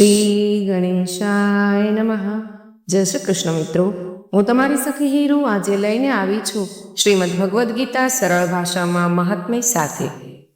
શ્રી ગણેશાય નમઃ. જય શ્રી કૃષ્ણ મિત્રો. હું તમારી સખી હીરુ આજે લઈને આવી છું શ્રીમદ ભગવદ્ ગીતા સરળ ભાષામાં મહાત્મય સાથે.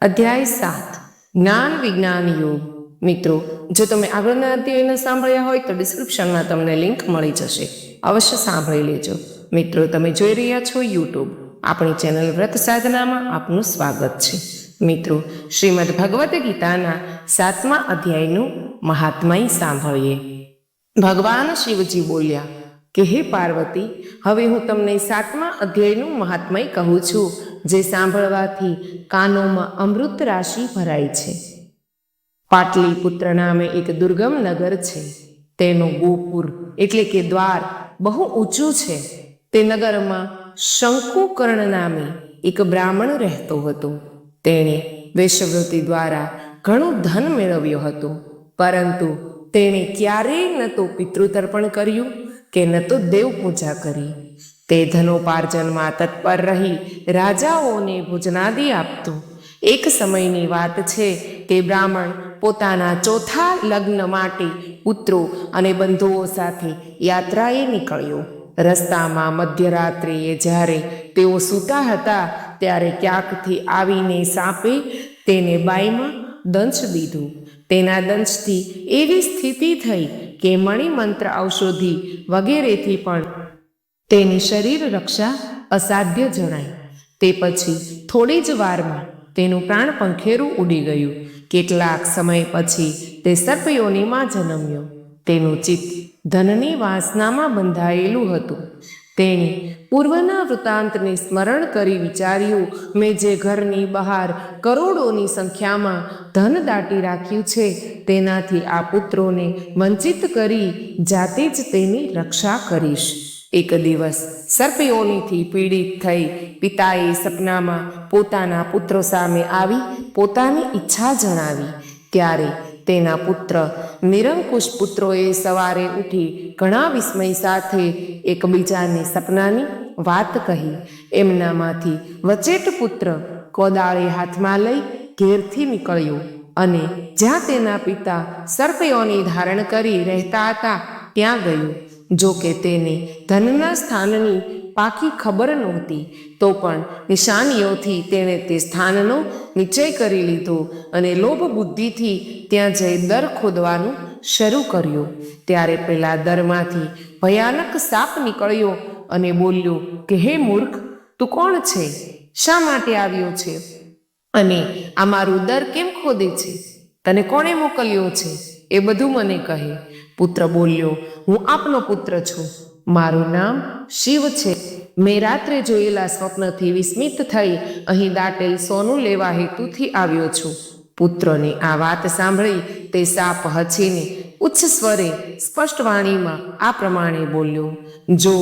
અધ્યાય સાત. જ્ઞાન વિજ્ઞાન યોગ. મિત્રો, જો તમે આગળના અધ્યાયને સાંભળ્યા હોય તો ડિસ્ક્રિપ્શનમાં તમને લિંક મળી જશે. અવશ્ય સાંભળી લેજો. મિત્રો, તમે જોઈ રહ્યા છો યુટ્યુબ આપણી ચેનલ વ્રત સાધનામાં આપનું સ્વાગત છે. મિત્રો, શ્રીમદ ભગવદ્ ગીતાના સાતમા અધ્યાયનું મહાત્મય સાંભળીએ. ભગવાન શિવજી બોલ્યા, કે હે પાર્વતી, હવે હું તમને સાતમા અધ્યાયનું મહાત્મય કહું છું, જે સાંભળવાથી કાનોમાં અમૃત રાશિ ભરાય છે. પાટલીપુત્ર નામે એક દુર્ગમ નગર છે. તેનું ગોપુર, એટલે કે દ્વાર, બહુ ઊંચું છે. તે નગરમાં શંકુકર્ણ નામે એક બ્રાહ્મણ રહેતો હતો. તેણે વેશવૃત્તિ દ્વારા ઘણું ધન મેળવ્યું હતું. પરંતુ તેણે ક્યારેય ન તો પિતૃતર્પણ કર્યું કે ન તો દેવ પૂજા કરી. તે ધનોપાર્જનમાં તત્પર રહી રાજાઓને ભોજનાદિ આપતો. એક સમયની વાત છે કે બ્રાહ્મણ પોતાના ચોથા લગ્ન માટે પુત્રો અને બંધુઓ સાથે યાત્રાએ નીકળ્યો. રસ્તામાં મધ્યરાત્રિએ જ્યારે તેઓ સૂતા હતા ત્યારે ક્યાંકથી આવીને સાપે તેને બાઈમાં દંશ દીધું. તેના દંશથી એવી સ્થિતિ થઈ કે મણિમંત્ર ઔષધિ વગેરેથી પણ તેની શરીર રક્ષા અસાધ્ય જણાય તે પછી થોડી જ વારમાં તેનું પ્રાણ પંખેરું ઉડી ગયું. કેટલાક સમય પછી તે સર્પયોનીમાં જન્મ્યો. તેનું ચિત્ત ધનની વાસનામાં બંધાયેલું હતું. તેણે પૂર્વના વૃત્તાંતને સ્મરણ કરી વિચાર્યું, મેં જે ઘરની બહાર કરોડોની સંખ્યામાં ધન દાટી રાખ્યું છે, તેનાથી આ પુત્રોને વંચિત કરી જાતે જ તેની રક્ષા કરીશ. એક દિવસ સર્પિયોનીથી પીડિત થઈ પિતાએ સપનામાં પોતાના પુત્રો સામે આવી, પોતાની ઈચ્છા જણાવી. ત્યારે તેના પુત્ર. નિરંકુશ પુત્રોએ સવારે ઉઠી ઘણા વિસ્મય સાથે એકબીજાને સપનાની વાત કહી. એમનામાંથી વચેટ પુત્ર કોદાળે હાથમાં લઈ ઘેરથી નીકળ્યો અને જ્યાં તેના પિતા સર્પયોની ધારણ કરી રહેતા હતા, ત્યાં ગયો. જો કે તેને ધનના સ્થાનની પાકી ખબર નહોતી. તો પણ નિશાનીઓથી તેણે તે સ્થાનનો નિશ્ચય કરી લીધો અને લોભ બુદ્ધિથી ત્યાં જઈ દર ખોદવાનું શરૂ કર્યું. ત્યારે પેલા દરમાંથી ભયાનક સાપ નીકળ્યો અને બોલ્યો કે, હે મૂર્ખ, તું કોણ છે? શા માટે આવ્યો છે? અને આ મારું દર કેમ ખોદે છે? તને કોણે મોકલ્યો છે? એ બધું મને કહે. પુત્ર બોલ્યો, હું આપનો પુત્ર છું. મારું નામ શિવ છે. મેં રાત્રે જોયેલા સ્વપ્નથી વિસ્મિત થઈ અહીં દાટેલ સોનું લેવા હેતુથી આવ્યો છું. પુત્રની આ વાત સાંભળી તે સાપ હચીને ઉચ્ચ સ્વરે સ્પષ્ટ વાણીમાં આ પ્રમાણે બોલ્યો, જો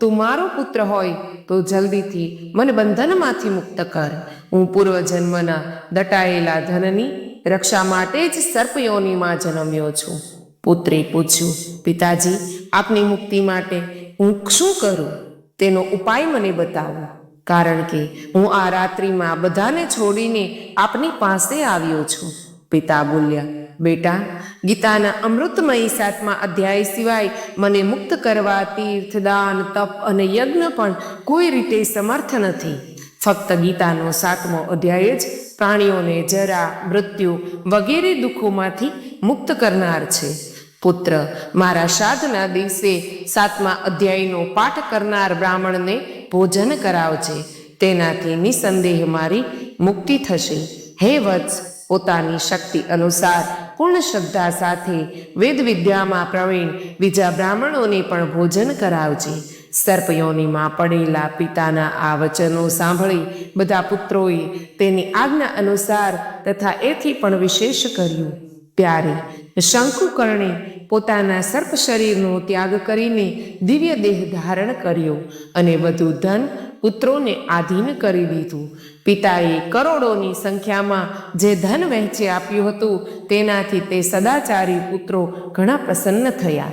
તું મારો પુત્ર હોય તો જલ્દીથી મને બંધનમાંથી મુક્ત કર. હું પૂર્વજન્મના દટાયેલા ધનની રક્ષા માટે જ સર્પયોનીમાં જન્મ્યો છું. પુત્રે પૂછ્યું, પિતાજી, આપની મુક્તિ માટે હું શું કરું? તેનો ઉપાય મને બતાવો. કારણ કે હું આ રાત્રિમાં બધાને છોડીને આપની પાસે આવ્યો છું. પિતા બોલ્યા, બેટા, ગીતાના અમૃતમય સાતમા અધ્યાય સિવાય મને મુક્ત કરવા તીર્થદાન તપ અને યજ્ઞ પણ કોઈ રીતે સમર્થ નથી. ફક્ત ગીતાનો સાતમો અધ્યાય જ પ્રાણીઓને જરા, મૃત્યુ વગેરે દુઃખોમાંથી મુક્ત કરનાર છે. પુત્ર, મારા શ્રાદ્ધના દિવસે સાતમા અધ્યાયનો પાઠ કરનાર બ્રાહ્મણને ભોજન કરાવજે. તેનાથી નિસંદેહ મારી મુક્તિ થશે. હે વત્સ, પોતાની શક્તિ અનુસાર પૂર્ણ શ્રદ્ધા સાથે વેદ વિદ્યામાં પ્રવીણ બીજા બ્રાહ્મણોને પણ ભોજન કરાવજે. સર્પયોનીમાં પડેલા પિતાના આ વચનો સાંભળી બધા પુત્રોએ તેની આજ્ઞા અનુસાર તથા એથી પણ વિશેષ કર્યું. ત્યારે શંકુકર્ણે પોતાના સર્પ શરીરનો ત્યાગ કરીને દિવ્ય દેહ ધારણ કર્યો અને બધું ધન પુત્રોને આધીન કરી દીધું. પિતાએ કરોડોની સંખ્યામાં જે ધન વહેંચી આપ્યું હતું, તેનાથી તે સદાચારી પુત્રો ઘણા પ્રસન્ન થયા.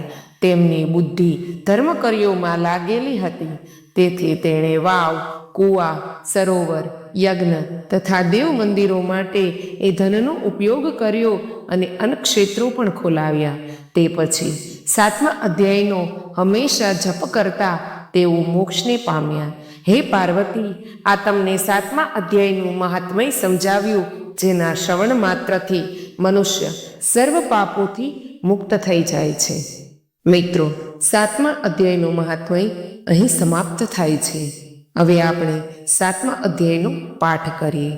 તેમની બુદ્ધિ ધર્મકર્યોમાં લાગેલી હતી. તેથી તેણે વાવ કૂવા, સરોવર, યજ્ઞ તથા દેવ મંદિરો માટે એ ધનનો ઉપયોગ કર્યો અને અન્નક્ષેત્રો પણ ખોલાવ્યા. તે પછી સાતમા અધ્યાયનો હંમેશા જપ કરતા તેઓ મોક્ષને પામ્યા. હે પાર્વતી, આ તમને સાતમા અધ્યાયનું મહાત્મય સમજાવ્યું, જેના શ્રવણ માત્રથી મનુષ્ય સર્વ પાપોથી મુક્ત થઈ જાય છે. મિત્રો, સાતમા અધ્યાયનું મહાત્મય અહીં સમાપ્ત થાય છે. હવે આપણે સાતમા અધ્યાયનો પાઠ કરીએ.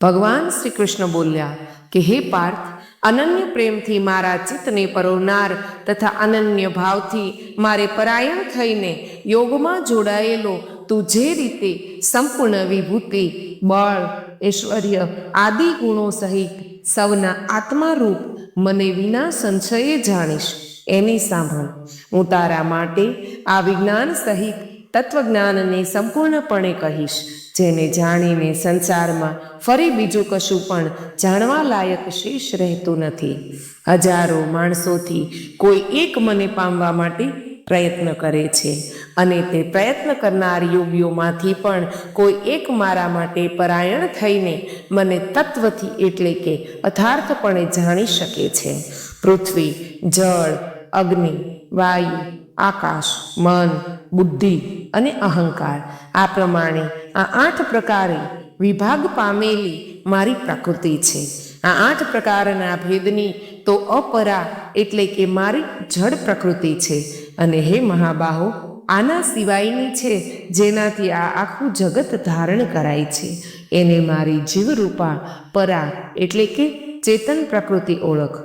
ભગવાન શ્રી કૃષ્ણ બોલ્યા, કે હે પાર્થ, અનન્ય પ્રેમથી મારા ચિત્તને પરોનાર તથા અનન્ય ભાવથી મારે પરાયણ થઈને યોગમાં જોડાયેલો તું જે રીતે સંપૂર્ણ વિભૂતિ, બળ, ઐશ્વર્ય આદિ ગુણો સહિત સૌના આત્મારૂપ મને વિના સંશયે જાણીશ. એની સાંભળ, હું તારા માટે આ વિજ્ઞાન સહિત તત્વજ્ઞાનને સંપૂર્ણપણે કહીશ. જેને જાણીને સંસારમાં ફરી બીજું કશું પણ જાણવા લાયક શેષ રહેતું નથી. હજારો માણસોથી કોઈ એક મને પામવા માટે પ્રયત્ન કરે છે અને તે પ્રયત્ન કરનાર યોગીઓમાંથી પણ કોઈ એક મારા માટે પરાયણ થઈને મને તત્વથી એટલે કે અથાર્થપણે જાણી શકે છે. પૃથ્વી, જળ, અગ્નિ, વાયુ આકાશ, મન, બુદ્ધિ અને અહંકાર. આ પ્રમાણે આ આઠ પ્રકારે વિભાગ પામેલી મારી પ્રકૃતિ છે. આ આઠ પ્રકારના ભેદની તો અપરા એટલે કે મારી જડ પ્રકૃતિ છે. અને હે મહાબાહો, આના સિવાયની છે જેનાથી આ આખું જગત ધારણ કરાય છે. એને મારી જીવરૂપા, પરા એટલે કે ચેતન પ્રકૃતિ ઓળખ.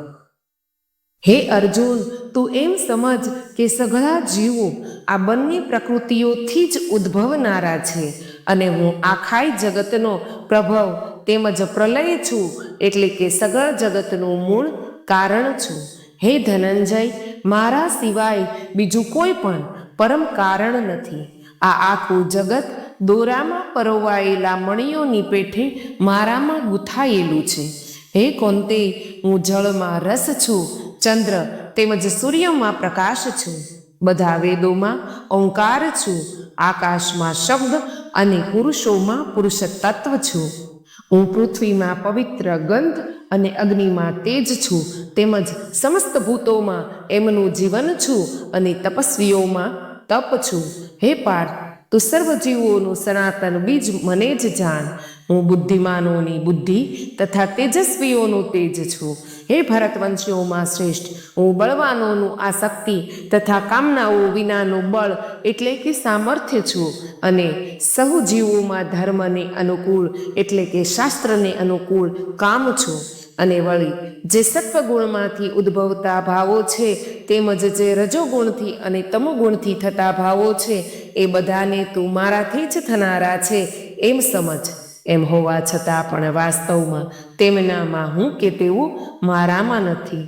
હે અર્જુન તું એમ સમજ કે સઘળા જીવો આ બંને પ્રકૃતિઓથી જ ઉદ્ભવનારા છે અને હું આખાય જગતનો પ્રભવ તેમજ પ્રલય છું એટલે કે સગળ જગતનું મૂળ કારણ છું. હે ધનંજય, મારા સિવાય બીજું કોઈ પણ પરમ કારણ નથી. આ આખું જગત દોરામાં પરોવાયેલા મણીઓની પેઠે મારામાં ગૂંથાયેલું છે. હે કોંતે, હું જળમાં રસ છું. ચંદ્ર તેમજ સૂર્યમાં પ્રકાશ છું. બધા વેદોમાં ઓંકાર છું. આકાશમાં શબ્દ અને પુરુષોમાં પુરુષ તત્વ છું. હું પૃથ્વીમાં પવિત્ર ગંધ અને અગ્નિમાં તેજ છું. તેમજ સમસ્ત ભૂતોમાં એમનું જીવન છું અને તપસ્વીઓમાં તપ છું. હે પાર્થ, તું સર્વ જીવોનું સનાતન બીજ મને જ જાણ. હું બુદ્ધિમાનોની બુદ્ધિ તથા તેજસ્વીઓનું તેજ છું. હે ભરતવંશીઓમાં શ્રેષ્ઠ, હું બળવાનોનું આ શક્તિ તથા કામનાઓ વિનાનું બળ એટલે કે સામર્થ્ય છું અને સહુ જીવોમાં ધર્મને અનુકૂળ એટલે કે શાસ્ત્રને અનુકૂળ કામ છું અને વળી જે સત્વગુણમાંથી ઉદ્ભવતા ભાવો છે તેમજ જે રજોગુણથી અને તમોગુણથી થતા ભાવો છે એ બધાને તું મારાથી જ થનારા છે એમ સમજ. એમ હોવા છતાં પણ વાસ્તવમાં તેમનામાં હું કે તેવું મારામાં નથી.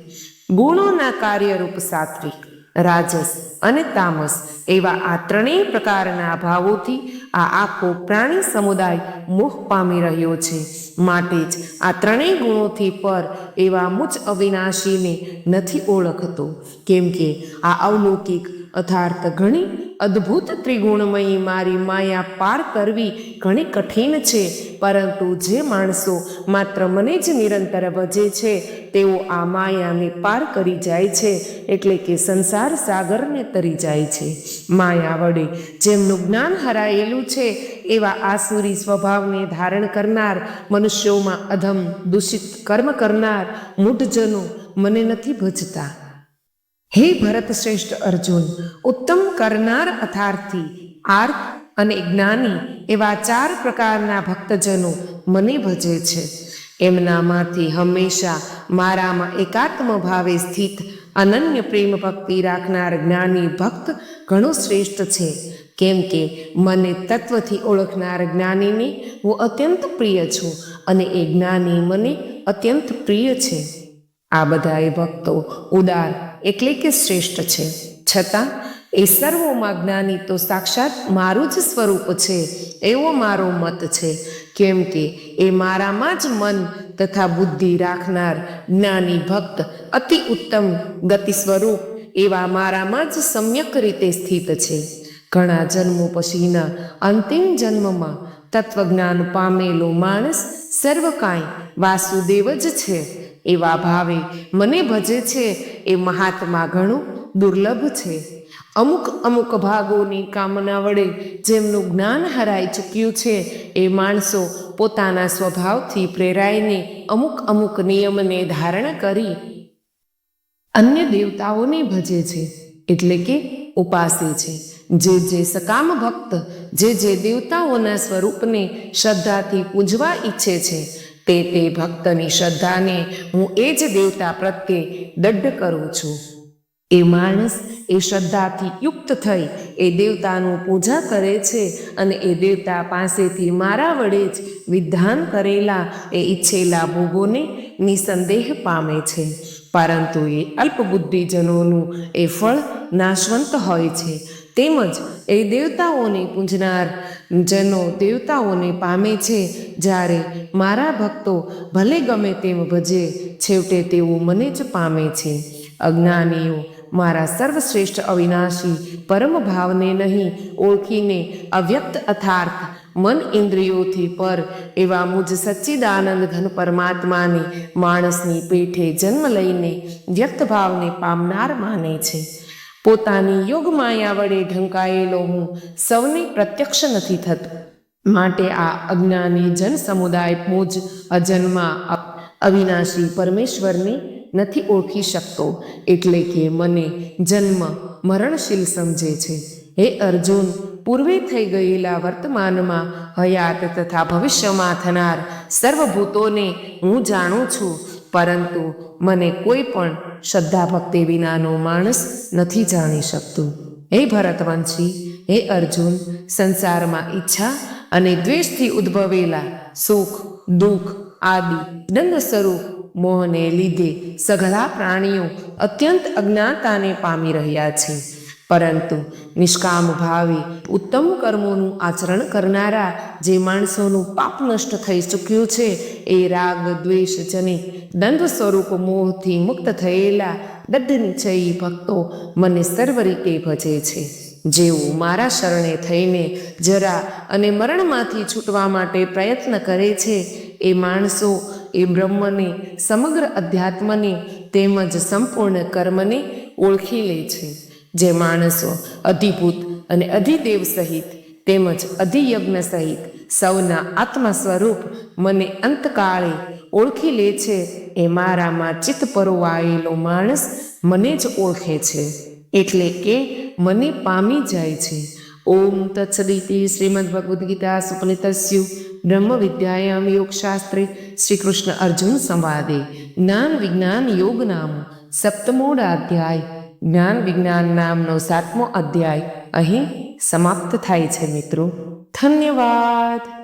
ગુણોના કાર્યરૂપ સાત્વિક, રાજસ અને તામસ એવા આ ત્રણેય પ્રકારના ભાવોથી આ આખો પ્રાણી સમુદાય મોહ પામી રહ્યો છે. માટે જ આ ત્રણેય ગુણોથી પર એવા મુચ અવિનાશીને નથી ઓળખતો. કેમ કે આ અવલૌકિક અથાર્થ ઘણી અદ્ભુત ત્રિગુણમયી મારી માયા પાર કરવી ઘણી કઠિન છે, પરંતુ જે માણસો માત્ર મને જ નિરંતર ભજે છે, તેઓ આ માયાને પાર કરી જાય છે, એટલે કે સંસાર સાગરને તરી જાય છે. માયા વડે જેમનું જ્ઞાન હરાયેલું છે, એવા આસુરી સ્વભાવને ધારણ કરનાર, મનુષ્યોમાં અધમ દૂષિત કર્મ કરનાર, મૂઢજનો મને નથી ભજતા. હે ભરત શ્રેષ્ઠ અર્જુન, ઉત્તમ કરનાર અથાર્થી આર્થ અને જ્ઞાની એવા ચાર પ્રકારના ભક્તજનો મને ભજે છે. એમનામાંથી હંમેશા મારામાં એકાત્મ ભાવે સ્થિત અનન્ય પ્રેમ ભક્તિ રાખનાર જ્ઞાની ભક્ત ઘણો શ્રેષ્ઠ છે. કેમ કે મને તત્વથી ઓળખનાર જ્ઞાનીને હું અત્યંત પ્રિય છું અને એ જ્ઞાની મને અત્યંત પ્રિય છે. આ બધા એ ભક્તો ઉદાર એટલે કે શ્રેષ્ઠ છે. છતાં, એ સર્વોમાં જ્ઞાની તો સાક્ષાત મારું જ સ્વરૂપ છે, એવો મારો મત છે. કેમ કે એ મારામાં જ મન તથા બુદ્ધિ રાખનાર જ્ઞાની ભક્ત અતિ ઉત્તમ ગતિ સ્વરૂપ એવા મારામાં જ સમ્યક રીતે સ્થિત છે. ઘણા જન્મો પછીના અંતિમ જન્મમાં તત્વજ્ઞાન પામેલો માણસ સર્વ કાંઈ વાસુદેવ જ છે. એવા ભાવે મને ભજે છે એ મહાત્મા ઘણું દુર્લભ છે. અમુક અમુક ભાગોની કામના વડે જેમનું જ્ઞાન હરાઈ ચૂક્યું છે એ માણસો પોતાના સ્વભાવથી પ્રેરાઈને અમુક અમુક નિયમને ધારણ કરી અન્ય દેવતાઓને ભજે છે એટલે કે ઉપાસે છે. જે જે સકામ ભક્ત, જે જે દેવતાઓના સ્વરૂપને શ્રદ્ધાથી પૂજવા ઈચ્છે છે તે તે ભક્તની શ્રદ્ધાને હું એ જ દેવતા પ્રત્યે દઢ કરું છું. એ માણસ એ શ્રદ્ધાથી યુક્ત થઈ એ દેવતાનું પૂજા કરે છે અને એ દેવતા પાસેથી મારા વડે જ વિધાન કરેલા એ ઈચ્છેલા ભોગોને નિસંદેહ પામે છે. પરંતુ એ અલ્પબુદ્ધિજનોનું એ ફળ નાશવંત હોય છે. તેમજ એ દેવતાઓને પૂજનાર જનો દેવતાઓને પામે છે, જ્યારે મારા ભક્તો ભલે ગમે તેમ ભજે, છેવટે તેઓ મને જ પામે છે. અજ્ઞાનીઓ, મારા સર્વશ્રેષ્ઠ અવિનાશી, પરમ ભાવને નહીં ઓળખીને અવ્યક્ત અથાર્થ મન ઇન્દ્રિયોથી પર, એવા મુજ સચ્ચિદાનંદ ઘન પરમાત્માને માણસની પેઠે જન્મ લઈને વ્યક્ત ભાવને પામનાર માને છે. પોતાની યોગમાયા વડે ઢંકાયેલો હું સૌને પ્રત્યક્ષ નથી થતો. માટે આ અજ્ઞાની જન સમુદાય મુજ અજન્મા અવિનાશી પરમેશ્વરને નથી ઓળખી શકતો. એટલે કે મને જન્મ મરણશીલ સમજે છે. હે અર્જુન, પૂર્વે થઈ ગયેલા વર્તમાનમાં હયાત તથા ભવિષ્યમાં થનાર સર્વભૂતોને હું જાણું છું પરંતુ મને કોઈ પણ શ્રદ્ધા ભક્તિ વિનાનો માણસ નથી જાણી શકતું. હે ભરતવંશી, હે અર્જુન, સંસારમાં ઈચ્છા અને દ્વેષથી ઉદ્ભવેલા સુખ, દુઃખ, આદિ, દંડ સ્વરૂપ મોહને લીધે સઘળા પ્રાણીઓ અત્યંત અજ્ઞાતાને પામી રહ્યા છે. પરંતુ નિષ્કામ ભાવે ઉત્તમ કર્મોનું આચરણ કરનારા જે માણસોનું પાપ નષ્ટ થઈ ચૂક્યું છે, એ રાગ, દ્વેષ જનિત દ્વંદ્વ સ્વરૂપ મોહથી મુક્ત થયેલા દઢ નિશ્ચયી ભક્તો મને સર્વ રીતે ભજે છે. જેઓ મારા શરણે થઈને જરા અને મરણમાંથી છૂટવા માટે પ્રયત્ન કરે છે, એ માણસો એ બ્રહ્મને સમગ્ર અધ્યાત્મને તેમજ સંપૂર્ણ કર્મને ઓળખી લે છે. જે માણસો અધિભૂત અને અધિદેવ સહિત તેમજ અધિયજ્ઞ સહિત સૌના આત્મા સ્વરૂપ મને અંતકાળે ઓળખી લે છે, એ મારામાં ચિત્ત પરોવાયેલો માણસ મને જ ઓળખે છે, એટલે કે મને પામી જાય છે. ઓમ તત્સદિતિ શ્રીમદ ભગવદ્ ગીતા સુપનિતસ્યુ બ્રહ્મ વિદ્યાયામ યોગશાસ્ત્રે શ્રી કૃષ્ણ અર્જુન સંવાદે જ્ઞાન વિજ્ઞાન યોગ નામ સપ્તમોડાધ્યાય જ્ઞાન વિજ્ઞાન નામનો સાતમો અધ્યાય અહીં સમાપ્ત થાય છે મિત્રો. ધન્યવાદ.